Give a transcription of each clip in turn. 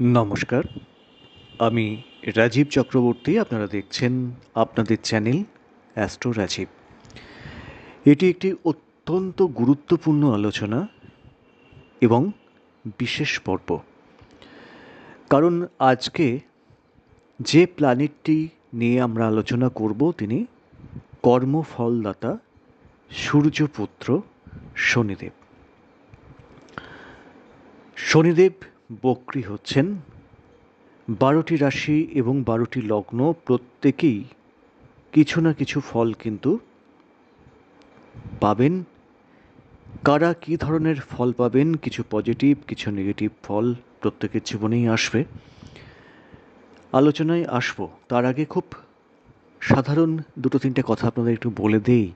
নমস্কার। আমি রাজীব চক্রবর্তী, আপনারা দেখছেন আপনাদের চ্যানেল অ্যাস্ট্রো রাজীব। এটি একটি অত্যন্ত গুরুত্বপূর্ণ আলোচনা এবং বিশেষ পর্ব। কারণ আজকে যে প্ল্যানেটটি নিয়ে আমরা আলোচনা করব, তিনি কর্মফলদাতা, সূর্যপুত্র, শনিদেব। শনিদেব বক্রি হচ্ছেন। বারোটি রাশি এবং বারোটি লগ্ন প্রত্যেকেই কিছু না কিছু ফল কিন্তু পাবেন। কারা কী ধরনের ফল পাবেন? কিছু পজিটিভ কিছু নেগেটিভ ফল প্রত্যেকের জীবনেই আসবে। আলোচনায় আসব। তার আগে খুব সাধারণ দুটো তিনটে কথা আপনাদের একটু বলে দেই।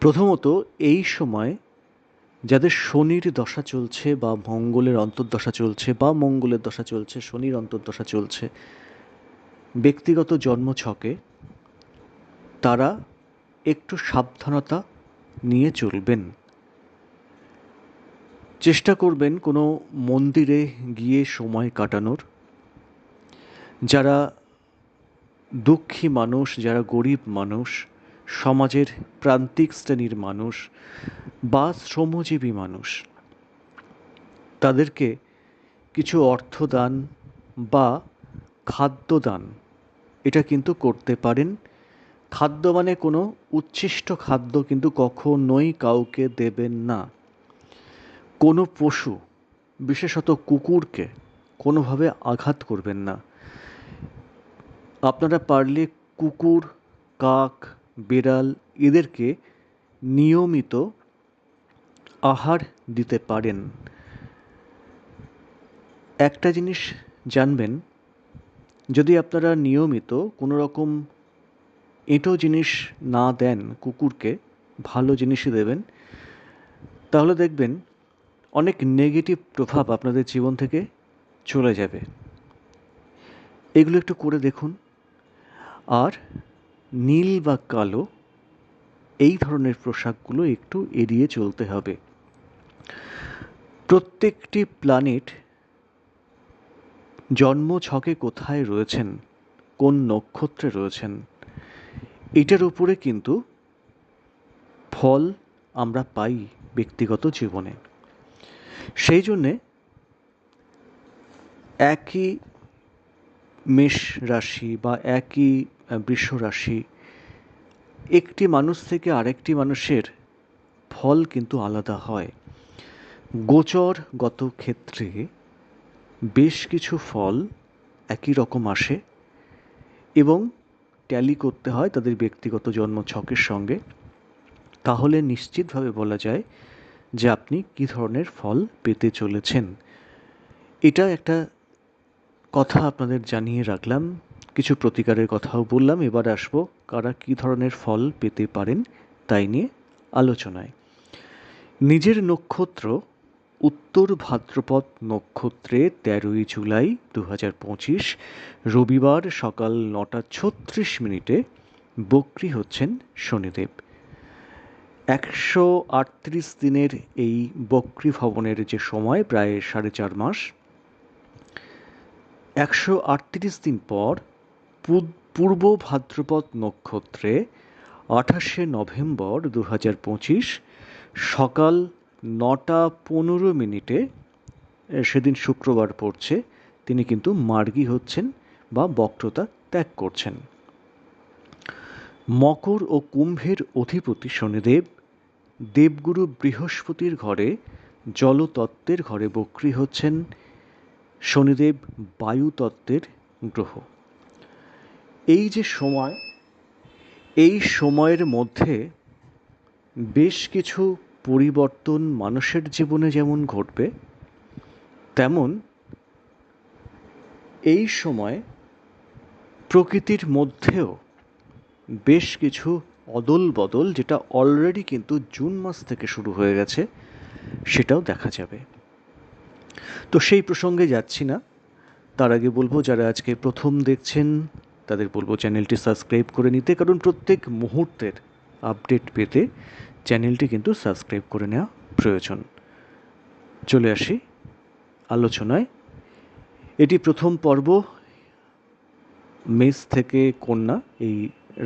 প্রথমত, এই সময় যাদের শনির দশা চলছে বা মঙ্গলের অন্তর্দশা চলছে বা মঙ্গলের দশা চলছে, শনির অন্তর্দশা চলছে, ব্যক্তিগত জন্মছকে তারা একটু সাবধানতা নিয়ে চলবেন। চেষ্টা করবেন কোনো মন্দিরে গিয়ে সময় কাটানোর। যারা দুঃখী মানুষ, যারা গরিব মানুষ সমাজের প্রান্তিক শ্রেণির মানুষ বা শ্রমজীবী মানুষ। তাদেরকে কিছু অর্থদান বা খাদ্যদান, এটা কিন্তু করতে পারেন। খাদ্য মানে কোনো উচ্ছিষ্ট খাদ্য কিন্তু কখনোই কাউকে দেবেন না। কোনো পশু, বিশেষত কুকুরকে কোনোভাবে আঘাত করবেন না। আপনারা পারলে কুকুর, কাক বিড়াল এদেরকে নিয়মিত আহার দিতে পারেন। একটা জিনিস জানবেন, যদি আপনারা নিয়মিত কোনো রকম এঁটো জিনিস না দেন কুকুরকে, ভালো জিনিসই দেবেন, তাহলে দেখবেন অনেক নেগেটিভ প্রভাব আপনাদের জীবন থেকে চলে যাবে। এগুলো একটু করে দেখুন। আর নীল বা কালো, এই ধরনের পোশাকগুলো একটু এড়িয়ে চলতে হবে। প্রত্যেকটি প্ল্যানেট জন্ম ছকে কোথায় রয়েছেন, কোন নক্ষত্রে রয়েছেন, এটার উপরে কিন্তু ফল আমরা পাই ব্যক্তিগত জীবনে। সেই জন্যে একই মেষ রাশি বা একই বৃষ রাশি একটি মানুষ থেকে আরেকটি মানুষের ফল কিন্তু আলাদা হয়। গোচরগত ক্ষেত্রে বেশ কিছু ফল একই রকম আসে এবং ট্যালি করতে হয় তাদের ব্যক্তিগত জন্ম ছকের সঙ্গে। তাহলে নিশ্চিতভাবে বলা যায় যে আপনি কী ধরনের ফল পেতে চলেছেন। এটা একটা কথা আপনাদের জানিয়ে রাখলাম। কিছু প্রতিকারের কথাও বললাম। এবার আসব কারা কী ধরনের ফল পেতে পারেন তাই নিয়ে আলোচনায়। নিজের নক্ষত্র, উত্তর ভাদ্রপদ নক্ষত্রে তেরোই জুলাই দু পঁচিশ, রবিবার সকাল নটা ছত্রিশ মিনিটে বক্রি হচ্ছেন শনিদেব। একশো আটত্রিশ দিনের এই বক্রি ভবনের যে সময়, প্রায় সাড়ে চার মাস, একশো আটত্রিশ দিন পর পূর্ব ভাদ্রপদ নক্ষত্রে আঠাশে নভেম্বর দু হাজার পঁচিশ সকাল নটা পনেরো মিনিটে সেদিন শুক্রবার পড়ছে, তিনি কিন্তু মার্গী হচ্ছেন বা বক্রতা ত্যাগ করছেন। মকর ও কুম্ভের অধিপতি শনিদেব দেবগুরু বৃহস্পতির ঘরে, জলতত্ত্বের ঘরে বক্রী হচ্ছেন শনিদেব বায়ুতত্ত্বের গ্রহ। এই যে সময়, এই সময়ের মধ্যে বেশ কিছু পরিবর্তন মানুষের জীবনে যেমন ঘটবে, তেমন এই সময় প্রকৃতির মধ্যেও বেশ কিছু অদল বদল, যেটা অলরেডি কিন্তু জুন মাস থেকে শুরু হয়ে গেছে, সেটাও দেখা যাবে। তো সেই প্রসঙ্গে যাচ্ছি না। তার আগে বলব, যারা আজকে প্রথম দেখছেন তাদের বলব চ্যানেলটি সাবস্ক্রাইব করে নিতে, কারণ প্রত্যেক মুহূর্তের আপডেট পেতে চ্যানেলটি কিন্তু সাবস্ক্রাইব করে নেওয়া প্রয়োজন। চলে আসি আলোচনায়। এটি প্রথম পর্ব, মেষ থেকে কন্যা, এই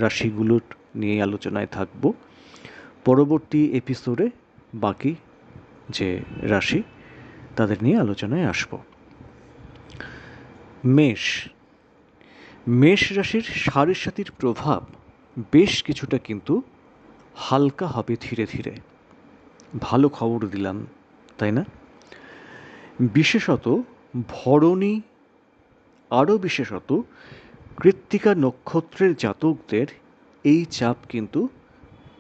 রাশিগুলোর নিয়ে আলোচনায় থাকব। পরবর্তী এপিসোডে বাকি যে রাশি, তাদের নিয়ে আলোচনায় আসব। মেষ মেষ রাশির সাড়ে প্রভাব বেশ কিছুটা কিন্তু হালকা হবে ধীরে ধীরে। ভালো খবর দিলাম, তাই না? বিশেষত ভরণী, আরও বিশেষত কৃত্তিকা নক্ষত্রের জাতকদের এই চাপ কিন্তু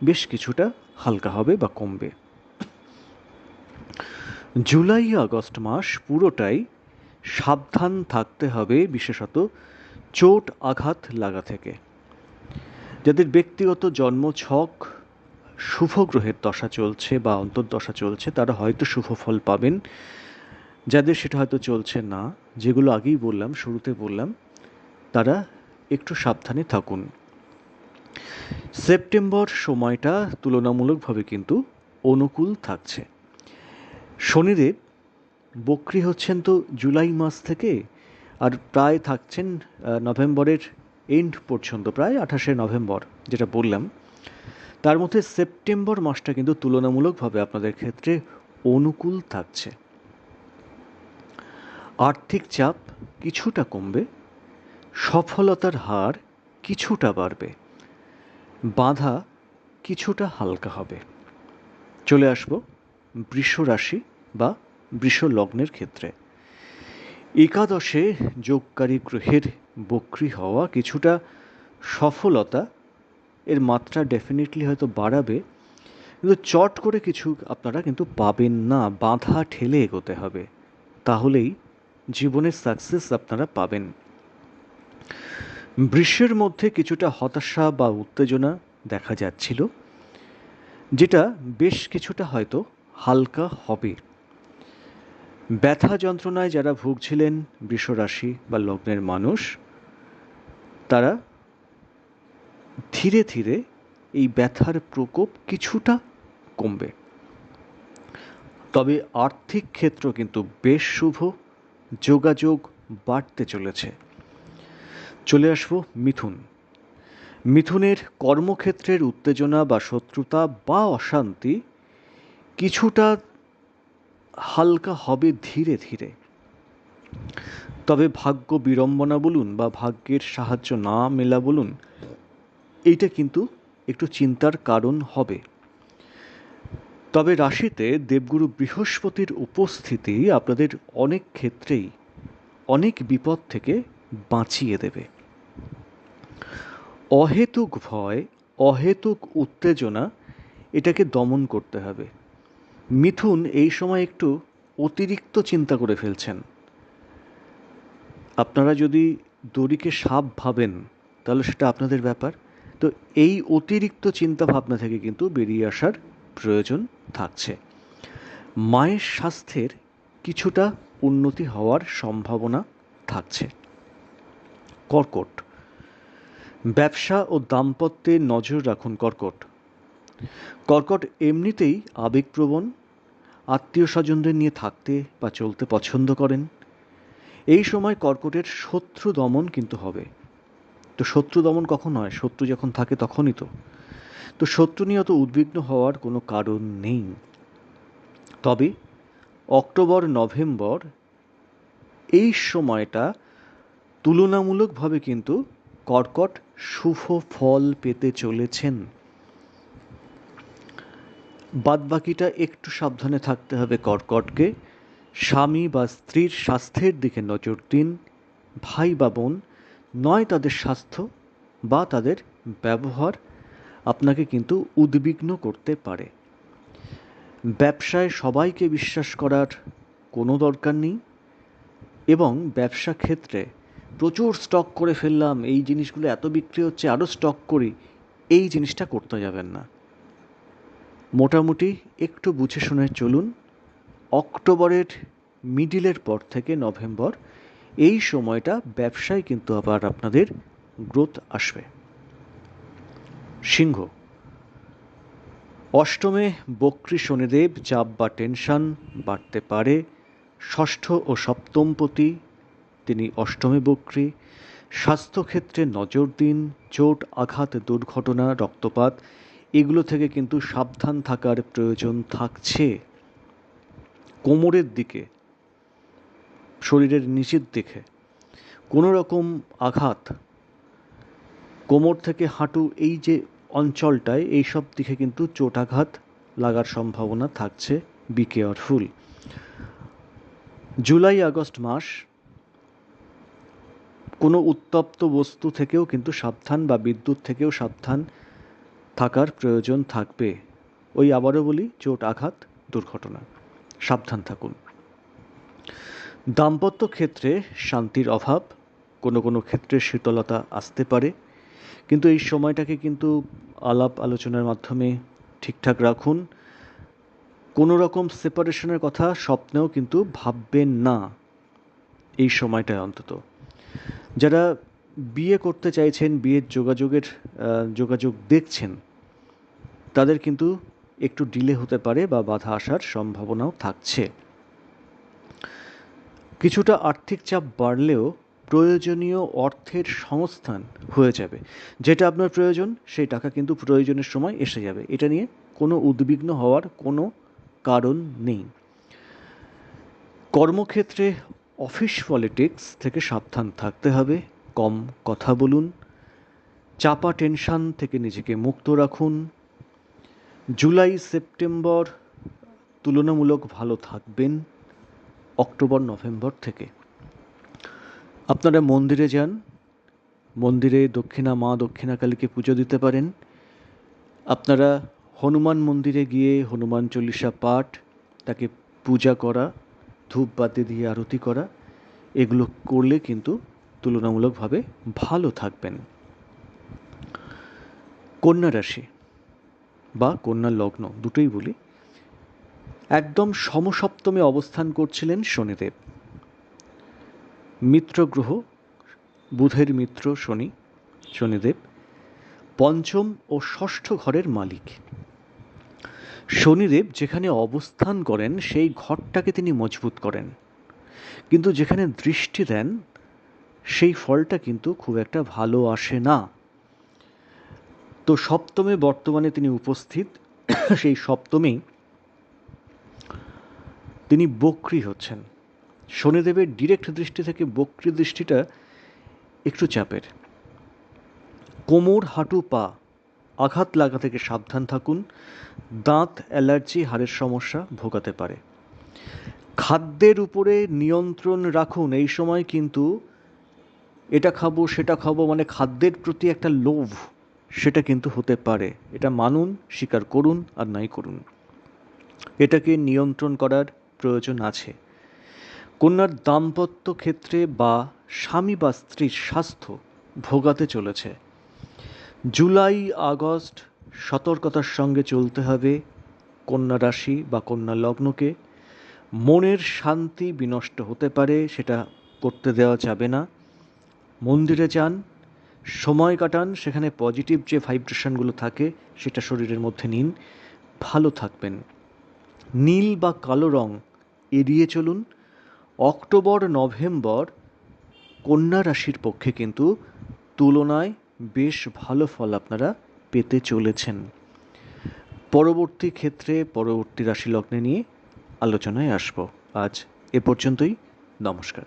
বেশ কিছুটা হালকা হবে বা কমবে। জুলাই আগস্ট মাস পুরোটাই সাবধান থাকতে হবে, বিশেষত চোট আঘাত লাগা থেকে। যাদের ব্যক্তিগত জন্ম ছক শুভ গ্রহের দশা চলছে বা অন্তর্দশা চলছে, তারা হয়তো শুভ ফল পাবেন। যাদের সেটা হয়তো চলছে না, যেগুলো আগেই বললাম, শুরুতে বললাম, তারা একটু সাবধানে থাকুন। সেপ্টেম্বর সময়টা তুলনামূলকভাবে কিন্তু অনুকূল থাকছে। শনিদেব বক্রি হচ্ছেন তো জুলাই মাস থেকে আর প্রায় থাকছেন নভেম্বরের এন্ড পর্যন্ত, প্রায় আঠাশে নভেম্বর, যেটা বললাম। তার মধ্যে সেপ্টেম্বর মাসটা কিন্তু তুলনামূলকভাবে আপনাদের ক্ষেত্রে অনুকূল থাকছে। আর্থিক চাপ কিছুটা কমবে, সফলতার হার কিছুটা বাড়বে, বাধা কিছুটা হালকা হবে। চলে আসব বৃষ রাশি বা বৃষ লগ্নের ক্ষেত্রে। একাদশে যোগকারী গ্রহের বক্রি হওয়া কিছুটা সফলতা এর মাত্রা ডেফিনেটলি হয়তো বাড়াবে, কিন্তু চট করে কিছু আপনারা কিন্তু পাবেন না, বাধা ঠেলে এগোতে হবে। তাহলেই জীবনের সাকসেস আপনারা পাবেন। বৃষ্যের মধ্যে কিছুটা হতাশা বা উত্তেজনা দেখা যাচ্ছিল, যেটা বেশ কিছুটা হয়তো হালকা হবে। ব্যথা যন্ত্রণায় যারা ভুগছিলেন বৃষরাশি বা লগ্নের মানুষ, তারা ধীরে ধীরে এই ব্যথার প্রকোপ কিছুটা কমবে। তবে আর্থিক ক্ষেত্র কিন্তু বেশ শুভ, যোগাযোগ বাড়তে চলেছে। চলে আসব মিথুন। মিথুনের কর্মক্ষেত্রের উত্তেজনা বা শত্রুতা বা অশান্তি কিছুটা হালকা হবে ধীরে ধীরে। তবে ভাগ্য বিড়ম্বনা বলুন বা ভাগ্যের সাহায্য না মেলা বলুন, এইটা কিন্তু একটু চিন্তার কারণ হবে। তবে রাশিতে দেবগুরু বৃহস্পতির উপস্থিতি আপনাদের অনেক ক্ষেত্রেই অনেক বিপদ থেকে বাঁচিয়ে দেবে। অহেতুক ভয়, অহেতুক উত্তেজনা, এটাকে দমন করতে হবে। মিথুন এই সময় একটু অতিরিক্ত চিন্তা করে ফেলছেন। আপনারা যদি দড়িকে সাপ ভাবেন, তাহলে সেটা আপনাদের ব্যাপার। তো এই অতিরিক্ত চিন্তা ভাবনা থেকে কিন্তু বেরিয়ে আসার প্রয়োজন থাকছে। মায়ের স্বাস্থ্যের কিছুটা উন্নতি হওয়ার সম্ভাবনা থাকছে। কর্কট। ব্যবসা ও দাম্পত্যে নজর রাখুন কর্কট। কর্কট এমনিতেই আবেগপ্রবণ, আত্মীয় স্বজনদের নিয়ে থাকতে বা চলতে পছন্দ করেন। এই সময় কর্কটের শত্রু দমন কিন্তু হবে। তো শত্রু দমন কখন হয়? শত্রু যখন থাকে তখনই তো। তো শত্রু নিয়ে অত উদ্বিগ্ন হওয়ার কোনো কারণ নেই। তবে অক্টোবর, নভেম্বর এই সময়টা তুলনামূলকভাবে কিন্তু কর্কট শুভ ফল পেতে চলেছেন। বাদবাকিটা একটু সাবধানে থাকতে হবে কর্কটকে। স্বামী বা স্ত্রীর স্বাস্থ্যের দিকে নজর দিন। ভাই বা বোন, নয় তাদের স্বাস্থ্য বা তাদের ব্যবহার আপনাকে কিন্তু উদ্বিগ্ন করতে পারে। ব্যবসায় সবাইকে বিশ্বাস করার কোনো দরকার নেই এবং ব্যবসা ক্ষেত্রে প্রচুর স্টক করে ফেললাম, এই জিনিসগুলো এত বিক্রি হচ্ছে আরও স্টক করি, এই জিনিসটা করতে যাবেন না। মোটামুটি একটু বুঝে শুনে চলুন, অক্টোবরের মিডিলের পর থেকে নভেম্বর, এই সময়টা ব্যবসায় কিন্তু আবার আপনাদের গ্রোথ আসবে। সিংহ, অষ্টমে বক্রী শনিদেব চাপ বা টেনশন বাড়তে পারে, ষষ্ঠ ও সপ্তম সপ্তমপতি, তিনি অষ্টমে বক্রী, স্বাস্থ্যক্ষেত্রে নজর দিন, চোট, আঘাত, দুর্ঘটনা, রক্তপাত এগুলো থেকে কিন্তু সাবধান থাকার প্রয়োজন থাকছে। কোমরের দিকে, শরীরের নিচের দিকে। কোনো রকম আঘাত, কোমর থেকে হাঁটু, এই যে অঞ্চলটায়, এইসব দিকে কিন্তু চোটাঘাত লাগার সম্ভাবনা থাকছে। বি কেয়ারফুল জুলাই, আগস্ট মাস, কোনো উত্তপ্ত বস্তু থেকেও কিন্তু সাবধান বা বিদ্যুৎ থেকেও সাবধান থাকার প্রয়োজন থাকবে। ওই আবারও বলি, চোট, আঘাত, দুর্ঘটনা। সাবধান থাকুন। দাম্পত্য ক্ষেত্রে শান্তির অভাব, কোনো কোনো ক্ষেত্রে শীতলতা আসতে পারে। কিন্তু এই সময়টাকে কিন্তু আলাপ আলোচনার মাধ্যমে ঠিকঠাক রাখুন। কোনো রকম সেপারেশনের কথা স্বপ্নেও কিন্তু ভাববেন না এই সময়টায় অন্তত। যারা বিয়ে করতে চাইছেন, বিয়ের যোগাযোগের যোগাযোগ দেখছেন, তাদের কিন্তু একটু ডিলে হতে পারে বা বাধা আসার সম্ভাবনাও থাকছে। কিছুটা আর্থিক চাপ বাড়লেও প্রয়োজনীয় অর্থের সংস্থান হয়ে যাবে। যেটা আপনার প্রয়োজন, সেই টাকা কিন্তু প্রয়োজনের সময় এসে যাবে। এটা নিয়ে কোনো উদ্বিগ্ন হওয়ার কোনো কারণ নেই। কর্মক্ষেত্রে অফিস পলিটিক্স থেকে সাবধান থাকতে হবে। কম কথা বলুন, চাপা টেনশান থেকে নিজেকে মুক্ত রাখুন। জুলাই, সেপ্টেম্বর তুলনামূলক ভালো থাকবেন অক্টোবর, নভেম্বর থেকে। আপনারা মন্দিরে যান, মন্দিরে দক্ষিণা, মা দক্ষিণাকালীকে পুজো দিতে পারেন। আপনারা হনুমান মন্দিরে গিয়ে হনুমান চল্লিশা পাঠ, তাকে পূজা করা, ধূপবাতি দিয়ে আরতি করা, এগুলো করলে কিন্তু তুলনামূলকভাবে ভালো থাকবেন। কন্যা রাশি বা কন্যা লগ্ন দুটোই বলি। একদম সমসপ্তমে অবস্থান করছিলেন শনিদেব। মিত্র গ্রহ, বুধের মিত্র শনি, শনিদেব, পঞ্চম ও ষষ্ঠ ঘরের মালিক। শনিদেব যেখানে অবস্থান করেন, সেই ঘরটাকে তিনি মজবুত করেন। কিন্তু যেখানে দৃষ্টি দেন সেই ফলটা কিন্তু খুব একটা ভালো আসে না। তো সপ্তমে বর্তমানে তিনি উপস্থিত। সেই সপ্তমেই তিনি বক্রি হচ্ছেন। শনিদেবের ডিরেক্ট দৃষ্টি থেকে বক্রি দৃষ্টিটা একটু চাপের। কোমর, হাঁটু, পা আঘাত লাগা থেকে সাবধান থাকুন। দাঁত, অ্যালার্জি, হাড়ের সমস্যা ভোগাতে পারে। খাদ্যের উপরে নিয়ন্ত্রণ রাখুন। এই সময় কিন্তু এটা খাব, সেটা খাব মানে খাদ্যের প্রতি একটা লোভ, সেটা কিন্তু হতে পারে। এটা মানুন, স্বীকার করুন আর নাই করুন। এটাকে নিয়ন্ত্রণ করার প্রয়োজন আছে। কন্যার দাম্পত্য ক্ষেত্রে বা স্বামী বা স্ত্রীর স্বাস্থ্য ভোগাতে চলেছে। জুলাই, আগস্ট সতর্কতার সঙ্গে চলতে হবে কন্যা রাশি বা কন্যা লগ্নকে। মনের শান্তি বিনষ্ট হতে পারে, সেটা করতে দেওয়া যাবে না। মন্দিরে যান, সময় কাটান, সেখানে পজিটিভ যে ভাইব্রেশনগুলো থাকে, সেটা শরীরের মধ্যে নিন, ভালো থাকবেন। নীল বা কালো রং এড়িয়ে চলুন। অক্টোবর, নভেম্বর কন্যা রাশির পক্ষে কিন্তু তুলনায় বেশ ভালো ফল আপনারা পেতে চলেছেন। পরবর্তী ক্ষেত্রে পরবর্তী রাশি লগ্নে নিয়ে আলোচনায় আসব। আজ এ পর্যন্তই, নমস্কার।